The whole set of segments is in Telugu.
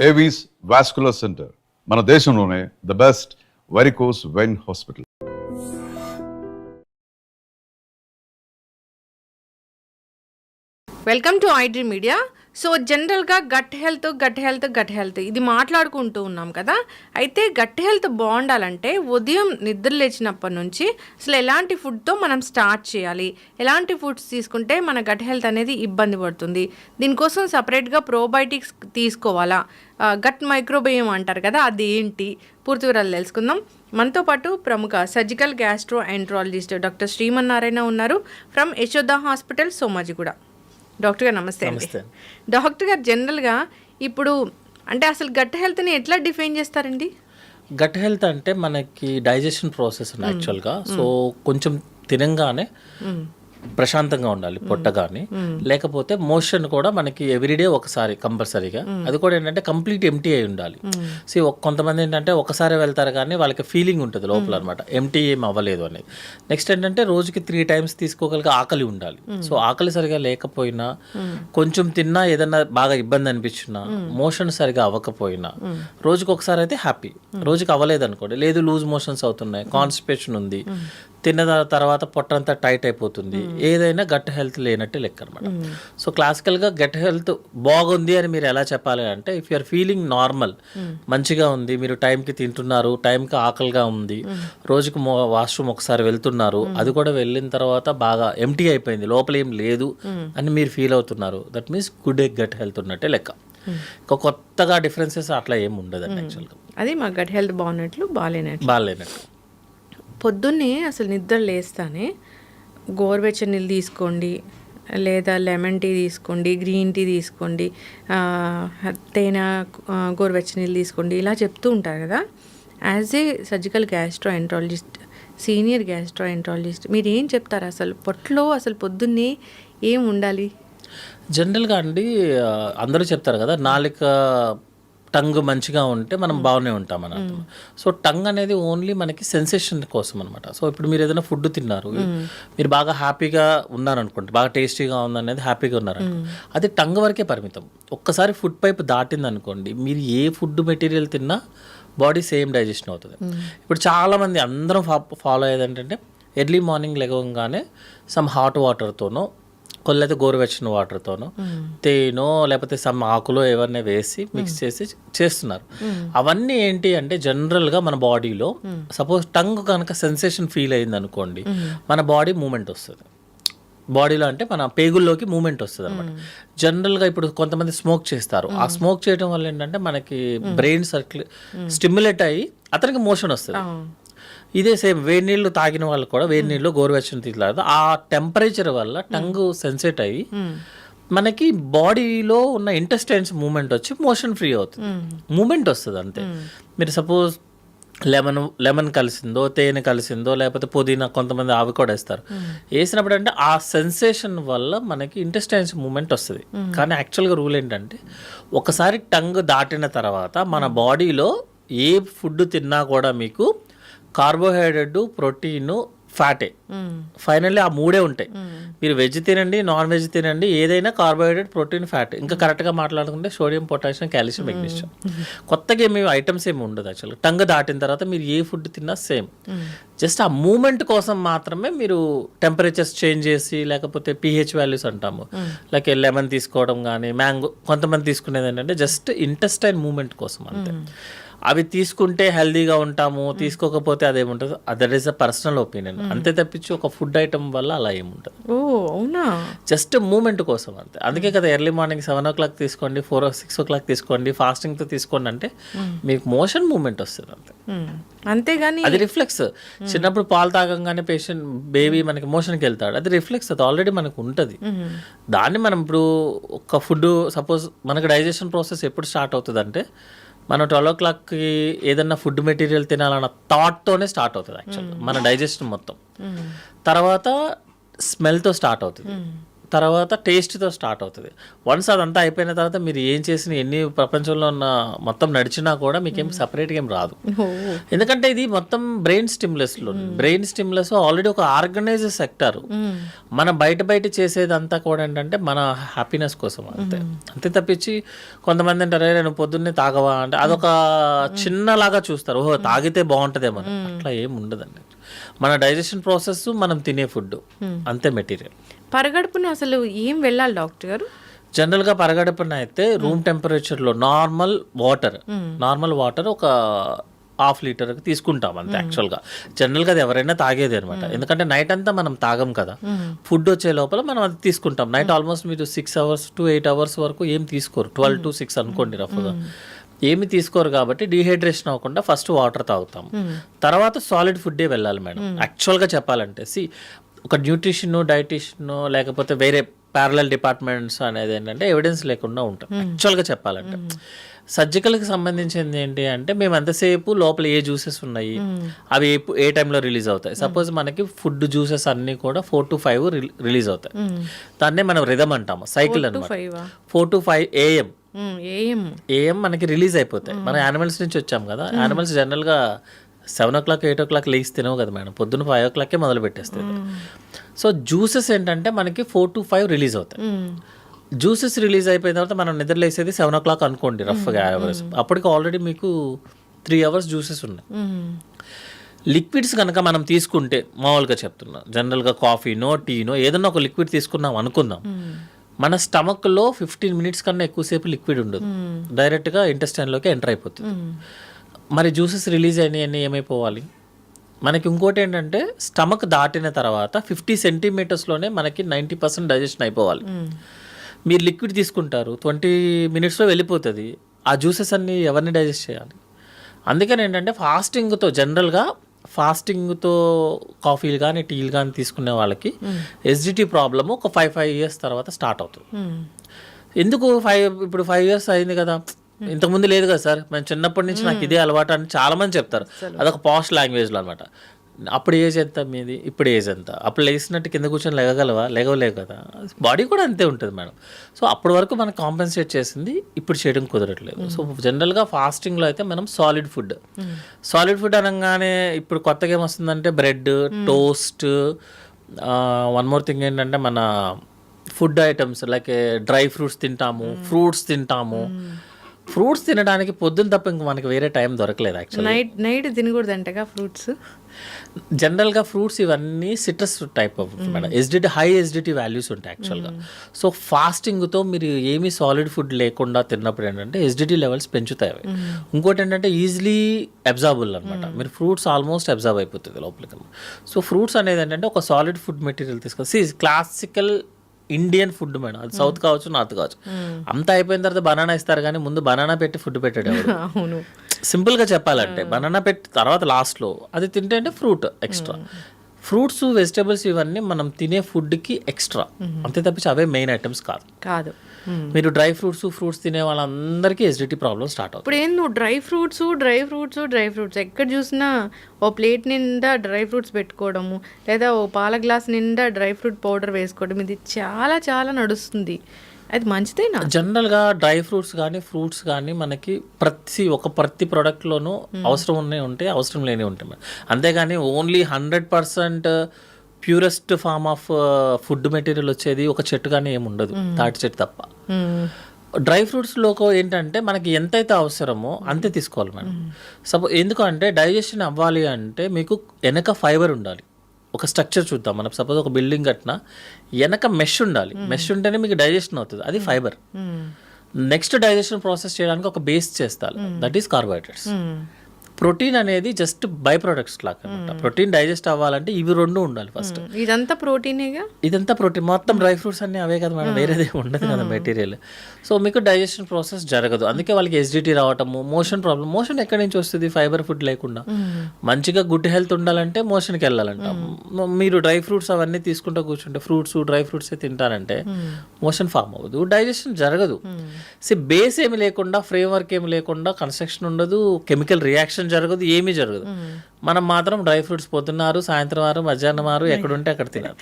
ఏవీస్ వాస్కులర్ సెంటర్ మన దేశంలోనే the best varicose vein hospital welcome to iDream media so జనరల్గా gut health gut health gut health ఇది మాట్లాడుకుంటూ ఉన్నాం కదా. అయితే గట్ హెల్త్ బాగుండాలంటే ఉదయం నిద్ర లేచినప్పటి నుంచి అసలు ఎలాంటి ఫుడ్తో మనం స్టార్ట్ చేయాలి? ఎలాంటి ఫుడ్స్ తీసుకుంటే మన గట్ హెల్త్ అనేది ఇబ్బంది పడుతుంది? దీనికోసం సపరేట్గా ప్రోబయోటిక్స్ తీసుకోవాలా? గట్ మైక్రోబియం అంటారు కదా అది ఏంటి పూర్తి వివరాలు తెలుసుకుందాం. మనతో పాటు ప్రముఖ surgical gastroenterologist doctor Srimannarayana ఉన్నారు. From Yashoda hospital Somajiguda. Doctor గారు నమస్తే నమస్తే. డాక్టర్ గారు జనరల్గా ఇప్పుడు అంటే అసలు గట్ హెల్త్ని ఎట్లా డిఫైన్ చేస్తారండి? గట్ హెల్త్ అంటే మనకి డైజెషన్ ప్రాసెస్ యాక్చువల్గా. సో కొంచెం తినంగానే ప్రశాంతంగా ఉండాలి పొట్ట కానీ లేకపోతే మోషన్ కూడా మనకి ఎవ్రీడే ఒకసారి కంపల్సరీగా. అది కూడా ఏంటంటే కంప్లీట్ ఎంటీ అయి ఉండాలి. సో కొంతమంది ఏంటంటే ఒకసారి వెళ్తారు కానీ వాళ్ళకి ఫీలింగ్ ఉంటుంది లోపల అనమాట ఎంటీ ఏం అవ్వలేదు అనేది. నెక్స్ట్ ఏంటంటే రోజుకి త్రీ టైమ్స్ తీసుకోగలిగే ఆకలి ఉండాలి. సో ఆకలి సరిగా లేకపోయినా కొంచెం తిన్నా ఏదన్నా బాగా ఇబ్బంది అనిపించినా మోషన్ సరిగా అవ్వకపోయినా రోజుకి ఒకసారి అయితే హ్యాపీ రోజుకి అవ్వలేదు అనుకోండి లేదు లూజ్ మోషన్స్ అవుతున్నాయి కాన్స్టిపేషన్ ఉంది. తిన్న తర్వాత పొట్టంతా టైట్ అయిపోతుంది. ఏదైనా గట్ హెల్త్ లేనట్టే లెక్క అనమాట సో క్లాసికల్గా గట్ హెల్త్ బాగుంది అని మీరు ఎలా చెప్పాలి అంటే ఇఫ్ యూఆర్ ఫీలింగ్ నార్మల్ మంచిగా ఉంది మీరు టైంకి తింటున్నారు టైంకి ఆకలిగా ఉంది రోజుకి వాష్రూమ్ ఒకసారి వెళ్తున్నారు అది కూడా వెళ్ళిన తర్వాత బాగా ఎంటీ అయిపోయింది లోపల ఏం లేదు అని మీరు ఫీల్ అవుతున్నారు. That means good gut health ఉన్నట్టే లెక్క. ఇంకా కొత్తగా డిఫరెన్సెస్ అట్లా ఏం ఉండదండి యాక్చువల్గా. అది మా గట్ హెల్త్ బాగున్నట్లు బాగాలేనట్లు బాగాలేనట్టు. పొద్దున్నే అసలు నిద్ర లేస్తానే. గోరువెచ్చని నీళ్ళు తీసుకోండి లేదా లెమన్ టీ తీసుకోండి గ్రీన్ టీ తీసుకోండి తేనె గోరువెచ్చని నీళ్ళు తీసుకోండి ఇలా చెప్తూ ఉంటారు కదా. As a surgical gastroenterologist senior gastroenterologist మీరు ఏం చెప్తారు అసలు? పొట్టలో అసలు పొద్దున్నే ఏం ఉండాలి? జనరల్గా అండి అందరూ చెప్తారు కదా నాలుక టంగ్ మంచిగా ఉంటే మనం బాగానే ఉంటాం అని అర్థం. సో టంగ్ అనేది ఓన్లీ మనకి సెన్సేషన్ కోసం అనమాట సో ఇప్పుడు మీరు ఏదైనా ఫుడ్ తిన్నారు మీరు బాగా హ్యాపీగా ఉన్నారనుకోండి బాగా టేస్టీగా ఉందనేది హ్యాపీగా ఉన్నారనుకో అది టంగ్ వరకే పరిమితం. ఒక్కసారి ఫుడ్ పైప్ దాటింది అనుకోండి మీరు ఏ ఫుడ్ మెటీరియల్ తిన్నా బాడీ సేమ్ డైజెషన్ అవుతుంది. ఇప్పుడు చాలామంది అందరం ఫాలో అయ్యేది ఏంటంటే ఎర్లీ మార్నింగ్ లెగవగానే సమ్ హాట్ వాటర్తోనో కొల్లైతే గోరువెచ్చని వాటర్తోనో తేనో లేకపోతే సమ్ ఆకులో ఎవరినే వేసి మిక్స్ చేసి చేస్తున్నారు. అవన్నీ ఏంటి అంటే జనరల్గా మన బాడీలో సపోజ్ టంగ్ కనుక సెన్సేషన్ ఫీల్ అయింది అనుకోండి మన బాడీ మూమెంట్ వస్తుంది. బాడీలో అంటే మన పేగుల్లోకి మూమెంట్ వస్తుంది అనమాట జనరల్గా ఇప్పుడు కొంతమంది స్మోక్ చేస్తారు. ఆ స్మోక్ చేయడం వల్ల ఏంటంటే మనకి బ్రెయిన్ సర్క్యులే స్టిమ్యులేట్ అయ్యి అతనికి మోషన్ వస్తుంది. ఇదే సేమ్ వేడి నీళ్ళు తాగిన వాళ్ళు కూడా వేడి నీళ్ళు గోరువెచ్చని తీసుకురాదు ఆ టెంపరేచర్ వల్ల టంగ్ సెన్సేట్ అయ్యి మనకి బాడీలో ఉన్న ఇంటెస్టైన్స్ మూమెంట్ వచ్చి మోషన్ ఫ్రీ అవుతుంది. మూమెంట్ వస్తుంది అంతే. మీరు సపోజ్ లెమన్ లెమన్ కలిసిందో తేనె కలిసిందో లేకపోతే పుదీనా కొంతమంది ఆవి కూడా వేస్తారు. వేసినప్పుడు అంటే ఆ సెన్సేషన్ వల్ల మనకి ఇంటెస్టైన్స్ మూమెంట్ వస్తుంది. కానీ యాక్చువల్గా రూల్ ఏంటంటే ఒకసారి టంగ్ దాటిన తర్వాత మన బాడీలో ఏ ఫుడ్ తిన్నా కూడా మీకు కార్బోహైడ్రేట్ ప్రోటీన్ ఫ్యాటే. ఫైనల్లీ ఆ మూడే ఉంటాయి. మీరు వెజ్ తినండి నాన్ వెజ్ తినండి ఏదైనా కార్బోహైడ్రేట్ ప్రోటీన్ ఫ్యాట్. ఇంకా కరెక్ట్గా మాట్లాడుకుంటే సోడియం పొటాషియం కాల్షియం మెగ్నీషియం. కొత్తగా ఏమి ఐటమ్స్ ఏమి ఉండదు యాక్చువల్గా. టంగ్ దాటిన తర్వాత మీరు ఏ ఫుడ్ తిన్నా సేమ్. జస్ట్ ఆ మూమెంట్ కోసం మాత్రమే మీరు టెంపరేచర్స్ చేంజ్ చేసి లేకపోతే పిహెచ్ వాల్యూస్ అంటాము. లైక్ లెమన్ తీసుకోవడం కానీ మ్యాంగో కొంతమంది తీసుకునేది ఏంటంటే జస్ట్ ఇంటెస్టైన్ మూమెంట్ కోసం అంతే. అవి తీసుకుంటే హెల్దీగా ఉంటాము తీసుకోకపోతే అదేముంటుంది? That is a personal opinion అంతే తప్పించి ఒక ఫుడ్ ఐటమ్ వల్ల అలా ఏముంటుంది? ఓ అవునా? జస్ట్ మూమెంట్ కోసం అంతే. అందుకే కదా early morning seven o'clock తీసుకోండి ఫోర్ సిక్స్ ఓ క్లాక్ తీసుకోండి ఫాస్టింగ్తో తీసుకోండి అంటే మీకు మోషన్ మూమెంట్ వస్తుంది అంతే. అంతేగాని అది రిఫ్లెక్స్ చిన్నప్పుడు పాలు తాగంగానే పేషెంట్ బేబీ మనకి మోషన్కి వెళ్తాడు. అది రిఫ్లెక్స్ అది ఆల్రెడీ మనకు ఉంటుంది. దాన్ని మనం ఇప్పుడు ఒక ఫుడ్ సపోజ్ మనకి డైజెషన్ ప్రాసెస్ ఎప్పుడు స్టార్ట్ అవుతుంది అంటే మనం ట్వెల్వ్ ఓ క్లాక్కి ఏదన్నా ఫుడ్ మెటీరియల్ తినాలన్న థాట్తోనే స్టార్ట్ అవుతుంది యాక్చువల్గా మన డైజెషన్ మొత్తం. తర్వాత స్మెల్తో స్టార్ట్ అవుతుంది. తర్వాత టేస్ట్తో స్టార్ట్ అవుతుంది. వన్స్ అదంతా అయిపోయిన తర్వాత మీరు ఏం చేసిన ఎన్ని ప్రపంచంలో ఉన్న మొత్తం నడిచినా కూడా మీకేం సపరేట్గా ఏం రాదు. ఎందుకంటే ఇది మొత్తం బ్రెయిన్ స్టిమ్యులస్లో బ్రెయిన్ స్టిమ్యులస్ ఆల్రెడీ ఒక ఆర్గనైజ్ సెక్టర్. మన బయట బయట చేసేదంతా కూడా ఏంటంటే మన హ్యాపీనెస్ కోసం అంతే. అంతే తప్పించి కొంతమంది అంటారు "అరే, నువ్వు పొద్దున్నే తాగవా? అంటే అదొక చిన్నలాగా చూస్తారు. ఓహో తాగితే బాగుంటుందేమో అని." అట్లా ఏం ఉండదండి. మన డైజెషన్ ప్రాసెస్ మనం తినే ఫుడ్ అంతే మెటీరియల్. పరగడుపున అసలు ఏం వెళ్ళాలి డాక్టర్ గారు? జనరల్గా పరగడుపున అయితే రూమ్ టెంపరేచర్లో నార్మల్ వాటర్ నార్మల్ వాటర్ ఒక హాఫ్ లీటర్ తీసుకుంటాం అంతే యాక్చువల్గా. జనరల్గా అది ఎవరైనా తాగేది అనమాట ఎందుకంటే నైట్ అంతా మనం తాగం కదా. ఫుడ్ వచ్చే లోపల మనం అది తీసుకుంటాం. నైట్ ఆల్మోస్ట్ మీరు six hours to eight hours వరకు ఏం తీసుకోరు. ట్వెల్వ్ టు సిక్స్ అనుకోండి రఫ్గా ఏమి తీసుకోరు కాబట్టి డీహైడ్రేషన్ అవ్వకుండా ఫస్ట్ వాటర్ తాగుతాం. తర్వాత సాలిడ్ ఫుడ్డే వెళ్ళాలి మేడం. యాక్చువల్గా చెప్పాలంటే సి ఒక న్యూట్రిషన్ డైటిషియన్ లేకపోతే వేరే ప్యారలల్ డిపార్ట్మెంట్స్ అనేది ఏంటంటే ఎవిడెన్స్ లేకుండా ఉంటాం. యాక్చువల్గా చెప్పాలంటే. సర్జికల్కి సంబంధించింది ఏంటి అంటే మేము ఎంతసేపు లోపల ఏ జ్యూసెస్ ఉన్నాయి అవి ఏ ఏ టైంలో రిలీజ్ అవుతాయి. సపోజ్ మనకి ఫుడ్ జ్యూసెస్ అన్నీ కూడా ఫోర్ టు ఫైవ్ రిలీజ్ అవుతాయి. దాన్నే మనం రిధమ్ అంటాము సైకిల్ అనమాట ఫోర్ టు ఫైవ్ ఏఎం. ఏం ఏఎం. మనకి రిలీజ్ అయిపోతాయి. మన యానిమల్స్ నుంచి వచ్చాం కదా. యానిమల్స్ జనరల్గా seven o'clock eight o'clock లేచి తినవు కదా మేడం. పొద్దున్న ఫైవ్ ఓ క్లాకే మొదలు పెట్టేస్తుంది సో జ్యూసెస్ ఏంటంటే మనకి ఫోర్ టు ఫైవ్ రిలీజ్ అవుతాయి. జ్యూసెస్ రిలీజ్ అయిపోయిన తర్వాత మనం నిద్రలేసేది సెవెన్ ఓ క్లాక్ అనుకోండి రఫ్గా అవర్స్ అప్పటికి ఆల్రెడీ మీకు త్రీ అవర్స్ జ్యూసెస్ ఉన్నాయి. లిక్విడ్స్ కనుక మనం తీసుకుంటే మామూలుగా చెప్తున్నా జనరల్గా కాఫీనో టీనో ఏదన్నా ఒక లిక్విడ్ తీసుకున్నాం అనుకుందాం. మన స్టమక్లో ఫిఫ్టీన్ మినిట్స్ కన్నా ఎక్కువసేపు లిక్విడ్ ఉండదు. డైరెక్ట్గా ఇంటెస్టైన్లోకి ఎంటర్ అయిపోతుంది. మరి జ్యూసెస్ రిలీజ్ అయినాయని ఏమైపోవాలి? మనకి ఇంకోటి ఏంటంటే స్టమక్ దాటిన తర్వాత ఫిఫ్టీ సెంటీమీటర్స్లోనే మనకి నైంటీ పర్సెంట్ డైజెషన్ అయిపోవాలి. మీరు లిక్విడ్ తీసుకుంటారు ట్వంటీ మినిట్స్లో వెళ్ళిపోతుంది ఆ జ్యూసెస్ అన్ని ఎవరిని డైజెస్ట్ చేయాలి? అందుకని ఏంటంటే ఫాస్టింగ్తో జనరల్గా ఫాస్టింగ్తో కాఫీలు కానీ టీలు కానీ తీసుకునే వాళ్ళకి ఎస్డిటీ ప్రాబ్లమ్ ఒక ఫైవ్ ఫైవ్ ఇయర్స్ తర్వాత స్టార్ట్ అవుతుంది. ఎందుకు ఫైవ్ ఇప్పుడు ఫైవ్ ఇయర్స్ అయింది కదా? ఇంతకుముందు లేదు కదా సార్. మేము చిన్నప్పటి నుంచి నాకు ఇదే అలవాటు అని చాలా మంది చెప్తారు. అదొక పాస్ట్ లాంగ్వేజ్లో అనమాట అప్పుడు ఏజ్ ఎంత మీది? ఇప్పుడు ఏజ్ ఎంత? అప్పుడు లేచినట్టు కింద కూర్చొని లేగగలవా లేగలేవు కదా. బాడీ కూడా అంతే ఉంటుంది మేడం. సో అప్పటి వరకు మనకు కాంపెన్సేట్ చేసింది ఇప్పుడు చేయడం కుదరట్లేదు. సో జనరల్గా ఫాస్టింగ్లో అయితే మనం సాలిడ్ ఫుడ్. సాలిడ్ ఫుడ్ అనగానే ఇప్పుడు కొత్తగా ఏమొస్తుందంటే bread toast one more thing ఏంటంటే మన food items like dry fruits తింటాము ఫ్రూట్స్ తింటాము. ఫ్రూట్స్ తినడానికి పొద్దున్న తప్ప ఇంక మనకి వేరే టైం దొరకలేదు యాక్చువల్లీ నైట్ నైట్ తినకూడదంటగా ఫ్రూట్స్? జనరల్గా ఫ్రూట్స్ ఇవన్నీ citrus type of madam. Acidity high acidity values ఉంటాయి యాక్చువల్గా సో ఫాస్టింగ్తో మీరు ఏమీ సాలిడ్ ఫుడ్ లేకుండా తిన్నప్పుడు ఏంటంటే ఎస్డిటీ లెవెల్స్ పెంచుతాయి అవి. ఇంకోటి ఏంటంటే ఈజీలీ అబ్జార్బుల్ అనమాట మీరు ఫ్రూట్స్ ఆల్మోస్ట్ అబ్జర్వ్ అయిపోతుంది లోపలికి. సో ఫ్రూట్స్ అనేది ఏంటంటే ఒక సాలిడ్ ఫుడ్ మెటీరియల్ తీసుకొని సి క్లాసికల్ ఇండియన్ ఫుడ్ మేడం. అది సౌత్ కావచ్చు నార్త్ కావచ్చు. అంతా అయిపోయిన తర్వాత బనానా ఇస్తారు కానీ ముందు బనానా పెట్టి ఫుడ్ పెట్టాడు అవును. సింపుల్గా చెప్పాలంటే బనానా పెట్టి తర్వాత లాస్ట్లో అది తింటే అంటే ఫ్రూట్ ఎక్స్ట్రా. ఫ్రూట్స్ వెజిటబుల్స్ ఇవన్నీ మనం తినే ఫుడ్కి ఎక్స్ట్రా. అంతే తప్పించి అవే మెయిన్ ఐటమ్స్ కాదు. కాదు. మీరు డ్రై ఫ్రూట్స్ ఫ్రూట్స్ తినే వాళ్ళందరికీ ఎసిడిటీ ప్రాబ్లం స్టార్ట్ అవుతుంది. ఇప్పుడు ఏం నువ్వు dry fruits dry fruits dry fruits ఎక్కడ చూసినా ఓ ప్లేట్ నిండా డ్రై ఫ్రూట్స్ పెట్టుకోవడము లేదా ఓ పాల గ్లాస్ నిండా డ్రై ఫ్రూట్ పౌడర్ వేసుకోవడం ఇది చాలా చాలా నడుస్తుంది. అది మంచిదేనా? జనరల్గా డ్రై ఫ్రూట్స్ కానీ ఫ్రూట్స్ కానీ మనకి ప్రతి ఒక ప్రతి ప్రోడక్ట్లోనూ అవసరం ఉన్నాయి ఉంటాయి అవసరం లేని ఉంటాయి. అంతేగాని only hundred percent purest form of food material వచ్చేది ఒక చెట్టు కానీ ఏమి ఉండదు. తాటి చెట్టు తప్ప. డ్రై ఫ్రూట్స్లో ఏంటంటే మనకి ఎంతైతే అవసరమో అంతే తీసుకోవాలి మేడం. సపో ఎందుకంటే డైజెషన్ అవ్వాలి అంటే మీకు వెనక ఫైబర్ ఉండాలి. ఒక స్ట్రక్చర్ చూద్దాం. మనం సపోజ్ ఒక బిల్డింగ్ కట్టినా వెనక మెష్ ఉండాలి. మెష్ ఉంటేనే మీకు డైజెషన్ అవుతుంది. అది ఫైబర్. నెక్స్ట్ డైజెషన్ ప్రాసెస్ చేయడానికి ఒక బేస్ చేస్తారు. That is carbohydrates. ప్రోటీన్ అనేది జస్ట్ బై ప్రొడక్ట్స్ లాగా అనమాట. ప్రోటీన్ డైజెస్ట్ అవ్వాలంటే ఇవి రెండు ఉండాలి ఫస్ట్ ఇదంతా ప్రోటీనేగా? ఇదంతా ప్రోటీన్. మొత్తం డ్రై ఫ్రూట్స్ అన్నీ అవే కదా మేడం వేరేది ఉండదు కదా మెటీరియల్. సో మీకు డైజెషన్ ప్రాసెస్ జరగదు. అందుకే వాళ్ళకి ఎస్డిటీ రావటము మోషన్ ప్రాబ్లం మోషన్ ఎక్కడి నుంచి వస్తుంది? ఫైబర్ ఫుడ్ లేకుండా. మంచిగా గుడ్ హెల్త్ ఉండాలంటే మోషన్కి వెళ్ళాలంట. మీరు డ్రై ఫ్రూట్స్ అవన్నీ తీసుకుంటూ కూర్చుంటే ఫ్రూట్స్ డ్రై ఫ్రూట్స్ తింటారంటే మోషన్ ఫామ్ అవ్వదు. డైజెషన్ జరగదు. సి బేస్ ఏమి లేకుండా ఫ్రేమ్ వర్క్ ఏమి లేకుండా కన్స్ట్రక్షన్ ఉండదు కెమికల్ రియాక్షన్ జరగదు ఏమీ జరగదు. మనం మాత్రం డ్రై ఫ్రూట్స్ పొద్దున్నారు సాయంత్రం వారు మధ్యాహ్నం వారు ఎక్కడ ఉంటే అక్కడ తినాలి.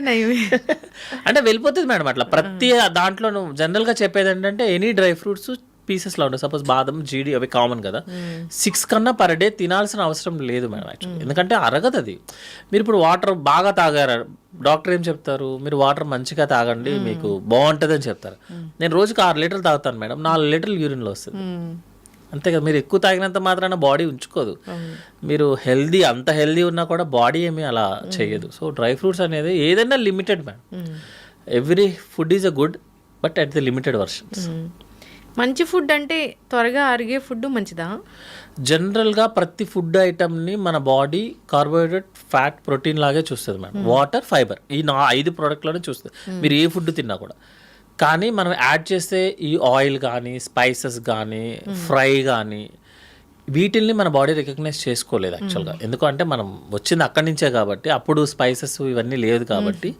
నయ్యి అంటే వెళ్ళిపోతుంది మేడం అట్లా. ప్రతి దాంట్లో జనరల్గా చెప్పేది ఏంటంటే ఎనీ డ్రై ఫ్రూట్స్ పీసెస్లో ఉంటాయి సపోజ్ బాదం జీడి అవి కామన్ కదా. సిక్స్ కన్నా పర్ డే తినాల్సిన అవసరం లేదు మేడం యాక్చువల్లీ ఎందుకంటే అరగదు అది. మీరు ఇప్పుడు వాటర్ బాగా తాగారు? డాక్టర్ ఏం చెప్తారు? మీరు వాటర్ మంచిగా తాగండి మీకు బాగుంటుంది అని చెప్తారు నేను రోజుకి ఆరు లీటర్లు తాగుతాను మేడం. నాలుగు లీటర్లు యూరిన్లో వస్తుంది. అంతే కదా మీరు ఎక్కువ తాగినంత మాత్రాన బాడీ ఉంచుకోదు. మీరు హెల్దీ అంత హెల్దీ ఉన్నా కూడా బాడీ ఏమీ అలా చేయదు. సో డ్రై ఫ్రూట్స్ అనేది ఏదైనా limited madam every food is a good but at the limited versions. మంచి ఫుడ్ అంటే త్వరగా అరిగే ఫుడ్ మంచిదా? జనరల్గా ప్రతి ఫుడ్ ఐటమ్ని మన బాడీ కార్బోహైడ్రేట్ ఫ్యాట్ ప్రోటీన్ లాగే చూస్తుంది మేడం వాటర్ ఫైబర్. ఈ నా ఐదు ప్రోడక్ట్లోనే చూస్తుంది. మీరు ఏ ఫుడ్ తిన్నా కూడా. కానీ మనం యాడ్ చేసే ఈ ఆయిల్ కానీ స్పైసెస్ కానీ ఫ్రై కానీ వీటిల్ని మన బాడీ రికగ్నైజ్ చేసుకోలేదు యాక్చువల్గా. ఎందుకంటే మనం వచ్చింది అక్కడి నుంచే కాబట్టి అప్పుడు స్పైసెస్ ఇవన్నీ లేదు కాబట్టి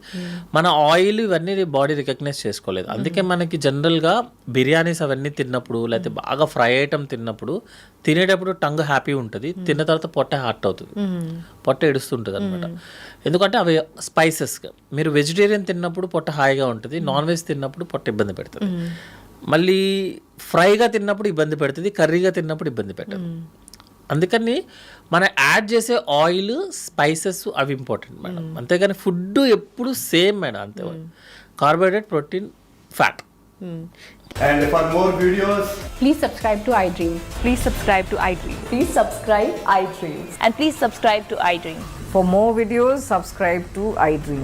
మన ఆయిల్ ఇవన్నీ బాడీ రికగ్నైజ్ చేసుకోలేదు. అందుకే మనకి జనరల్గా బిర్యానీస్ అవన్నీ తిన్నప్పుడు లేకపోతే బాగా ఫ్రై ఐటమ్ తిన్నప్పుడు తినేటప్పుడు టంగ్ హ్యాపీ ఉంటుంది తిన్న తర్వాత పొట్ట హార్ట్ అవుతుంది. పొట్ట ఏడుస్తుంటుంది అనమాట ఎందుకంటే అవి స్పైసెస్ మీరు వెజిటేరియన్ తిన్నప్పుడు పొట్ట హాయిగా ఉంటుంది నాన్ వెజ్ తిన్నప్పుడు పొట్ట ఇబ్బంది పెడుతుంది. మళ్ళీ ఫ్రైగా తిన్నప్పుడు ఇబ్బంది పెడుతుంది కర్రీగా తిన్నప్పుడు ఇబ్బంది పెట్టదు అందుకని మనం యాడ్ చేసే ఆయిల్ స్పైసెస్ అవి ఇంపార్టెంట్ మేడం అంతేగాని ఫుడ్ ఎప్పుడు సేమ్ మేడం అంతే carbohydrate protein fat And for more videos, Please subscribe to iDream. Please subscribe to iDream. Please subscribe iDream. And please subscribe to iDream. For more videos, subscribe to iDream.